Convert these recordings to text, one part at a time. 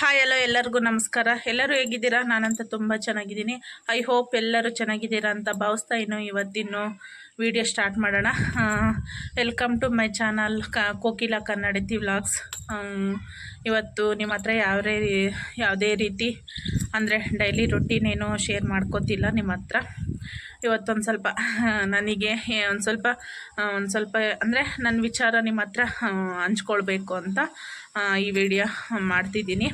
Hi hello ಎಲ್ಲರಿಗೂ ನಮಸ್ಕಾರ. ಎಲ್ಲರೂ ಹೇಗಿದ್ದೀರಾ? ನಾನಂತ ತುಂಬ ಚೆನ್ನಾಗಿದ್ದೀನಿ. ಐ ಹೋಪ್ ಎಲ್ಲರೂ ಚೆನ್ನಾಗಿದ್ದೀರಾ ಅಂತ ಭಾವಿಸ್ತಾ ಇನ್ನು ಇವತ್ತಿನ್ನು ವಿಡಿಯೋ ಸ್ಟಾರ್ಟ್ ಮಾಡೋಣ. ವೆಲ್ಕಮ್ ಟು ಮೈ ಚಾನಲ್ ಕ, ಕೋಕಿಲ ಕನ್ನಡತಿ ವ್ಲಾಗ್ಸ್ ಇವತ್ತು ನಿಮ್ಮ ಹತ್ರ ಯಾವ್ದೇ ಯಾವುದೇ ರೀತಿ, ಅಂದರೆ ಡೈಲಿ ರೊಟೀನ್ ಏನೋ ಶೇರ್ ಮಾಡ್ಕೋತಿಲ್ಲ ನಿಮ್ಮ ಹತ್ರ. ಇವತ್ತೊಂದು ಸ್ವಲ್ಪ ನನಗೆ ಒಂದು ಸ್ವಲ್ಪ ಒಂದು ಸ್ವಲ್ಪ, ಅಂದರೆ ನನ್ನ ವಿಚಾರ ನಿಮ್ಮ ಹತ್ರ ಹಂಚ್ಕೊಳ್ಬೇಕು ಅಂತ. ಈ ವಿಡಿಯೋ ಮಾಡ್ತಿದ್ದೀನಿ.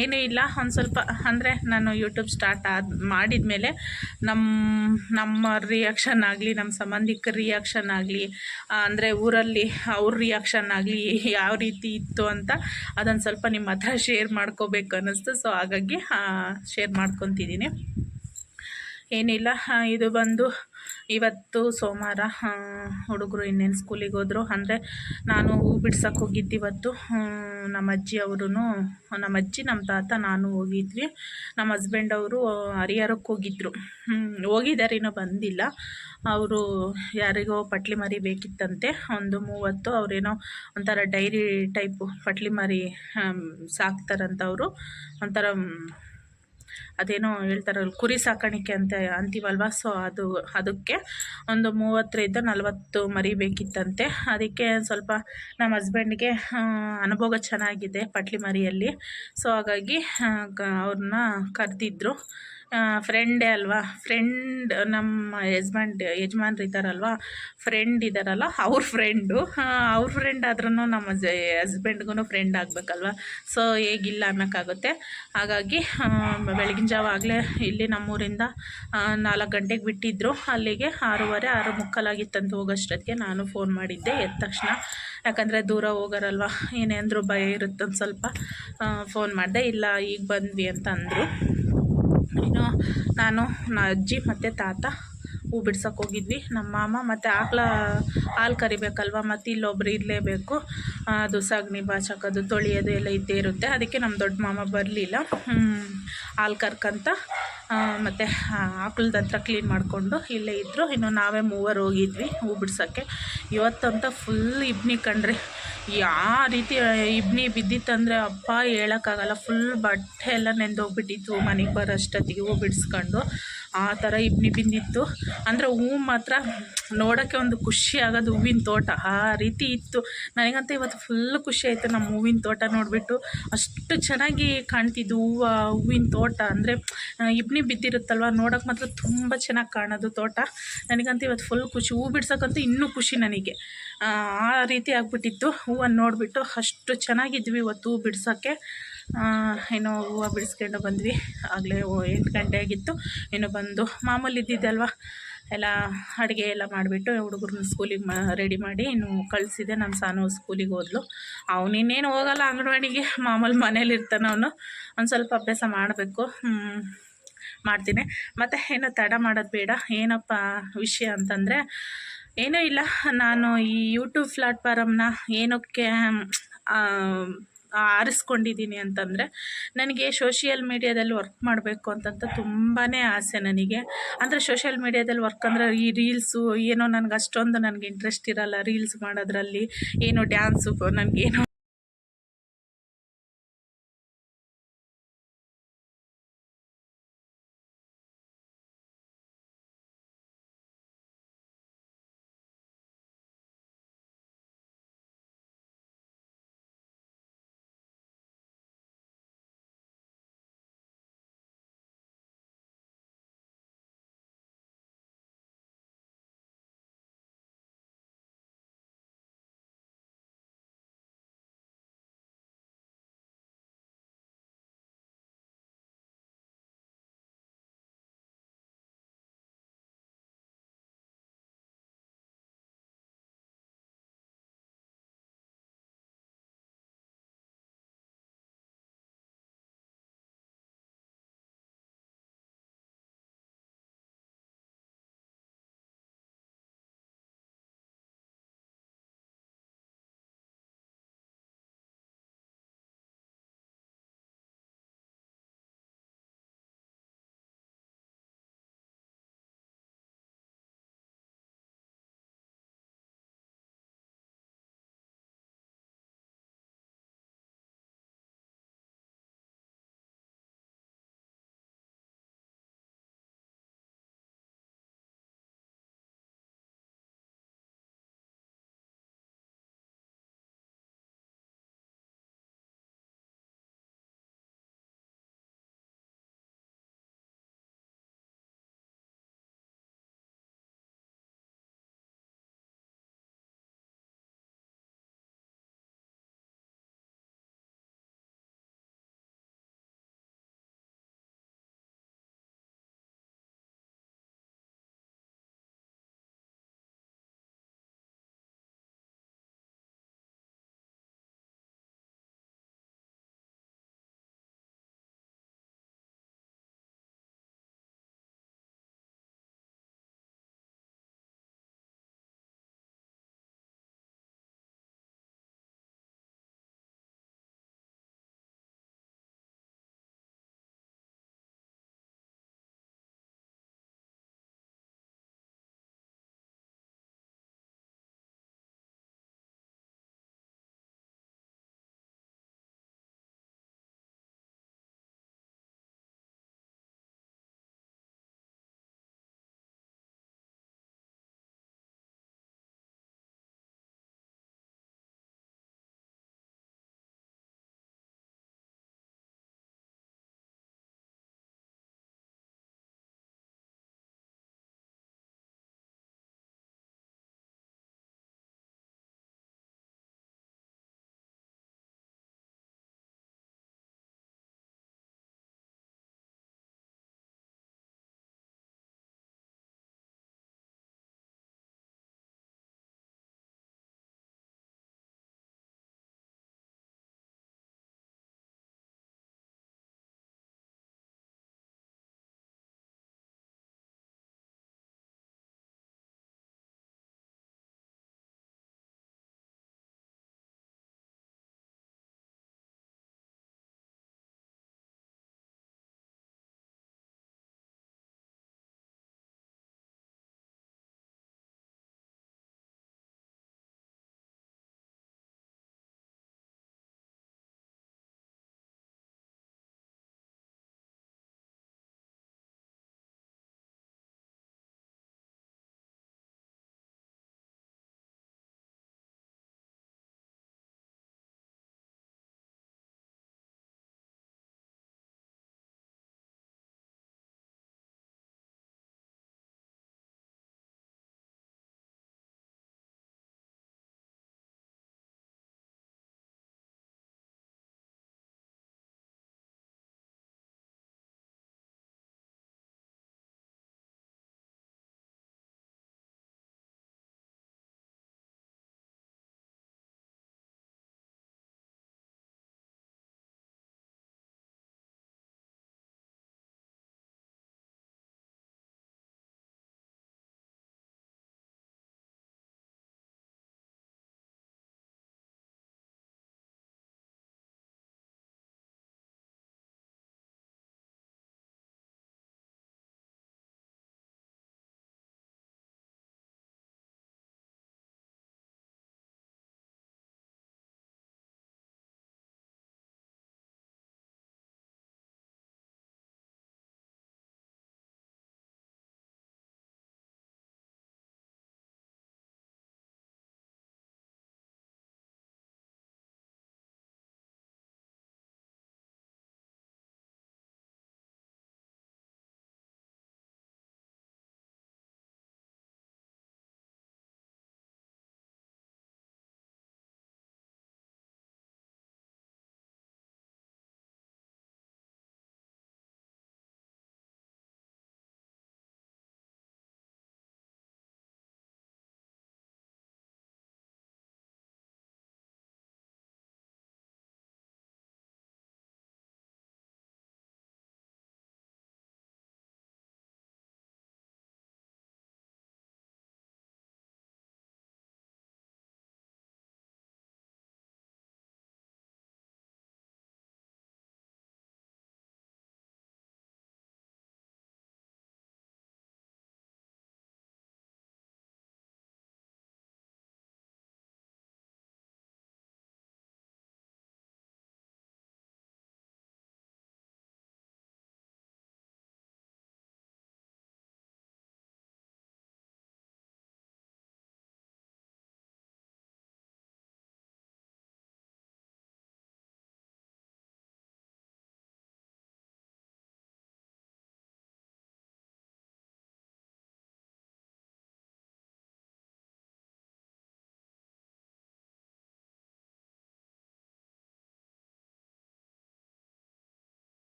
ಏನೂ ಇಲ್ಲ, ಒಂದು ಸ್ವಲ್ಪ, ಅಂದರೆ ನಾನು ಯೂಟ್ಯೂಬ್ ಸ್ಟಾರ್ಟ್ ಆದ ಮಾಡಿದ ಮೇಲೆ ನಮ್ಮ ನಮ್ಮ ರಿಯಾಕ್ಷನ್ ಆಗಲಿ ನಮ್ಮ ಸಂಬಂಧಿಕರ ರಿಯಾಕ್ಷನ್ ಆಗಲಿ ಅಂದರೆ ಊರಲ್ಲಿ ಅವ್ರ ರಿಯಾಕ್ಷನ್ ಆಗಲಿ ಯಾವ ರೀತಿ ಇತ್ತು ಅಂತ ಅದೊಂದು ಸ್ವಲ್ಪ ನಿಮ್ಮ ಹತ್ರ ಶೇರ್ ಮಾಡ್ಕೋಬೇಕು ಅನ್ನಿಸ್ತು. ಸೊ ಹಾಗಾಗಿ ಶೇರ್ ಮಾಡ್ಕೊತಿದ್ದೀನಿ. ಏನಿಲ್ಲ ಇದು ಬಂದು ಇವತ್ತು ಸೋಮವಾರ ಹುಡುಗರು ಇನ್ನೇನು ಸ್ಕೂಲಿಗೆ ಹೋದರು. ಅಂದರೆ ನಾನು ಹೂ ಬಿಡ್ಸಕ್ಕೆ ಹೋಗಿದ್ದು ಇವತ್ತು. ನಮ್ಮ ಅಜ್ಜಿ ಅವರು ನಮ್ಮ ಅಜ್ಜಿ, ನಮ್ಮ ತಾತ, ನಾನು ಹೋಗಿದ್ವಿ. ನಮ್ಮ ಹಸ್ಬೆಂಡ್ ಅವರು ಹರಿಹರಕ್ಕೆ ಹೋಗಿದ್ದರು ಹೋಗಿದ್ದಾರೆ ಬಂದಿಲ್ಲ. ಅವರು ಯಾರಿಗೋ ಪಟ್ಲಿ ಮರಿ ಬೇಕಿತ್ತಂತೆ. ಒಂದು ಮೂವತ್ತು, ಅವರೇನೋ ಒಂಥರ ಡೈರಿ ಟೈಪು ಪಟ್ಲಿ ಮರಿ ಸಾಕ್ತಾರಂತವರು ಒಂಥರ ಅದೇನೋ ಹೇಳ್ತಾರಲ್ಲ, ಕುರಿ ಸಾಕಾಣಿಕೆ ಅಂತ ಅಂತೀವಲ್ವ? ಸೊ ಅದು, ಅದಕ್ಕೆ ಒಂದು ಮೂವತ್ತರಿಂದ ನಲವತ್ತು ಮರಿ ಬೇಕಿತ್ತಂತೆ. ಅದಕ್ಕೆ ಸ್ವಲ್ಪ ನಮ್ಮ ಹಸ್ಬೆಂಡ್ಗೆ ಅನುಭೋಗ ಚೆನ್ನಾಗಿದೆ ಪಟ್ಲಿ ಮರಿಯಲ್ಲಿ. ಸೊ ಹಾಗಾಗಿ ಅವ್ರನ್ನ ಕರೆದಿದ್ರು. ಫ್ರೆಂಡೇ ಅಲ್ವಾ? ಫ್ರೆಂಡ್ ನಮ್ಮ ಯಜಮಾನ್ ಯಜಮಾನ್ರು ಇದ್ದಾರಲ್ವ ಫ್ರೆಂಡ್ ಇದ್ದಾರಲ್ಲ ಅವ್ರ ಫ್ರೆಂಡು ಅವ್ರ ಫ್ರೆಂಡ್ ಆದ್ರೂ ನಮ್ಮ ಹಸ್ಬೆಂಡ್ಗೂ ಫ್ರೆಂಡ್ ಆಗಬೇಕಲ್ವ? ಸೊ ಹೇಗಿಲ್ಲ ಅನ್ನೋಕ್ಕಾಗುತ್ತೆ. ಹಾಗಾಗಿ ಬೆಳಗಿನ ಜಾವ ಆಗಲೇ ಇಲ್ಲಿ ನಮ್ಮೂರಿಂದ ನಾಲ್ಕು ಗಂಟೆಗೆ ಬಿಟ್ಟಿದ್ದರು ಅಲ್ಲಿಗೆ ಆರೂವರೆ, ಆರು ಮುಕ್ಕಲಾಗಿತ್ತಂತ ಹೋಗೋಷ್ಟೊತ್ತಿಗೆ ನಾನು ಫೋನ್ ಮಾಡಿದ್ದೆ, ಎದ್ದ ತಕ್ಷಣ. ಯಾಕಂದರೆ ದೂರ ಹೋಗೋರಲ್ವ? ಏನೇ ಅಂದರೂ ಭಯ ಇರುತ್ತೆ ಸ್ವಲ್ಪ ಫೋನ್ ಮಾಡಿದೆ, ಇಲ್ಲ, ಈಗ ಬಂದ್ವಿ ಅಂತ ಅಂದರು. ನಾನು, ನಾ ಅಜ್ಜಿ ಮತ್ತು ತಾತ ಹೂ ಬಿಡ್ಸೋಕೆ ಹೋಗಿದ್ವಿ. ನಮ್ಮ ಮಾಮ ಮತ್ತು ಆಕಳ ಹಾಲು ಕರಿಬೇಕಲ್ವ ಮತ್ತು ಇಲ್ಲೊಬ್ರು ಇರಲೇಬೇಕು. ಅದು ಸಗಣಿ ಬಾಚಕೋದು ತೊಳೆಯೋದು ಎಲ್ಲ ಇದ್ದೇ ಇರುತ್ತೆ. ಅದಕ್ಕೆ ನಮ್ಮ ದೊಡ್ಡ ಮಾಮ ಬರಲಿಲ್ಲ. ಹಾಲು ಕರ್ಕಂತ ಮತ್ತು ಆಕಳದ ಹತ್ರ ಕ್ಲೀನ್ ಮಾಡಿಕೊಂಡು ಇಲ್ಲೇ ಇದ್ದರು ಇನ್ನು ನಾವೇ ಮೂವರು ಹೋಗಿದ್ವಿ ಹೂ ಬಿಡ್ಸೋಕ್ಕೆ. ಇವತ್ತಂತ ಫುಲ್ ಇಬ್ನಿ ಕಣ್ರಿ. ಯಾವ ರೀತಿ ಇಬ್ನಿ ಬಿದ್ದಿತ್ತಂದರೆ ಅಪ್ಪ ಹೇಳೋಕ್ಕಾಗಲ್ಲ. ಫುಲ್ ಬಟ್ಟೆ ಎಲ್ಲ ನೆಂದೋಗ್ಬಿಟ್ಟಿತ್ತು ಮನೆಗೆ ಬರೋಷ್ಟೊತ್ತಿಗೆ ಹೂ ಬಿಡಿಸ್ಕೊಂಡು. ಆ ಥರ ಇಬ್ನಿ ಬಿಂದಿತ್ತು. ಅಂದರೆ ಹೂ ಮಾತ್ರ ನೋಡೋಕ್ಕೆ ಒಂದು ಖುಷಿ ಆಗೋದು ಹೂವಿನ ತೋಟ. ಆ ರೀತಿ ಇತ್ತು. ನನಗಂತ ಇವತ್ತು ಫುಲ್ ಖುಷಿ ಆಯಿತು ನಮ್ಮ ಹೂವಿನ ತೋಟ ನೋಡಿಬಿಟ್ಟು. ಅಷ್ಟು ಚೆನ್ನಾಗಿ ಕಾಣ್ತಿದ್ದು ಹೂವು, ಹೂವಿನ ತೋಟ. ಅಂದರೆ ಇಬ್ನಿ ಬಿದ್ದಿರುತ್ತಲ್ವ? ನೋಡೋಕ್ಕೆ ಮಾತ್ರ ತುಂಬ ಚೆನ್ನಾಗಿ ಕಾಣೋದು ತೋಟ. ನನಗಂತ ಇವತ್ತು ಫುಲ್ ಖುಷಿ. ಹೂ ಬಿಡ್ಸೋಕ್ಕಂತೂ ಇನ್ನೂ ಖುಷಿ ನನಗೆ. ಆ ರೀತಿ ಆಗ್ಬಿಟ್ಟಿತ್ತು. ಹೂವನ್ನು ನೋಡಿಬಿಟ್ಟು ಅಷ್ಟು ಚೆನ್ನಾಗಿದ್ವಿ ಇವತ್ತು ಹೂ ಬಿಡ್ಸೋಕ್ಕೆ ಏನೋ ಹೂವು ಬಿಡಿಸ್ಕೊಂಡು ಬಂದ್ವಿ. ಆಗಲೇ ಎಂಟು ಗಂಟೆ ಆಗಿತ್ತು. ಇನ್ನು ಬಂದು ಮಾಮೂಲಿ ಇದ್ದಿದ್ದಲ್ವ? ಎಲ್ಲ ಅಡುಗೆ ಎಲ್ಲ ಮಾಡಿಬಿಟ್ಟು ಹುಡುಗರನ್ನ ಸ್ಕೂಲಿಗೆ ಮಾ ರೆಡಿ ಮಾಡಿ ಇನ್ನು ಕಳಿಸಿದೆ ನಮ್ಮ ಸಾನು ಸ್ಕೂಲಿಗೆ ಹೋದ್ಲು. ಅವನು ಇನ್ನೇನು ಹೋಗಲ್ಲ ಅಂಗನವಾಡಿಗೆ. ಮಾಮೂಲಿ ಮನೇಲಿ ಇರ್ತಾನೆ ಅವನು. ಒಂದು ಸ್ವಲ್ಪ ಅಭ್ಯಾಸ ಮಾಡಬೇಕು. ಮಾಡ್ತೀನಿ. ಮತ್ತು ಏನೋ ತಡ ಮಾಡೋದು ಬೇಡ. ಏನಪ್ಪ ವಿಷಯ ಅಂತಂದರೆ, ಏನೂ ಇಲ್ಲ. ನಾನು ಈ ಯೂಟ್ಯೂಬ್ ಪ್ಲಾಟ್ಫಾರಮ್ನ ಏನಕ್ಕೆ ಆರಿಸ್ಕೊಂಡಿದ್ದೀನಿ ಅಂತಂದರೆ, ನನಗೆ ಸೋಷಿಯಲ್ ಮೀಡ್ಯಾದಲ್ಲಿ ವರ್ಕ್ ಮಾಡಬೇಕು ಅಂತಂತ ತುಂಬಾ ಆಸೆ ನನಗೆ. ಅಂದರೆ ಸೋಷಿಯಲ್ ಮೀಡ್ಯಾದಲ್ಲಿ ವರ್ಕ್ ಅಂದರೆ ಈ ರೀಲ್ಸು ಏನೋ ನನಗೆ ಅಷ್ಟೊಂದು ನನಗೆ ಇಂಟ್ರೆಸ್ಟ್ ಇರಲ್ಲ ರೀಲ್ಸ್ ಮಾಡೋದ್ರಲ್ಲಿ. ಏನೋ ಡ್ಯಾನ್ಸು ನನಗೇನೋ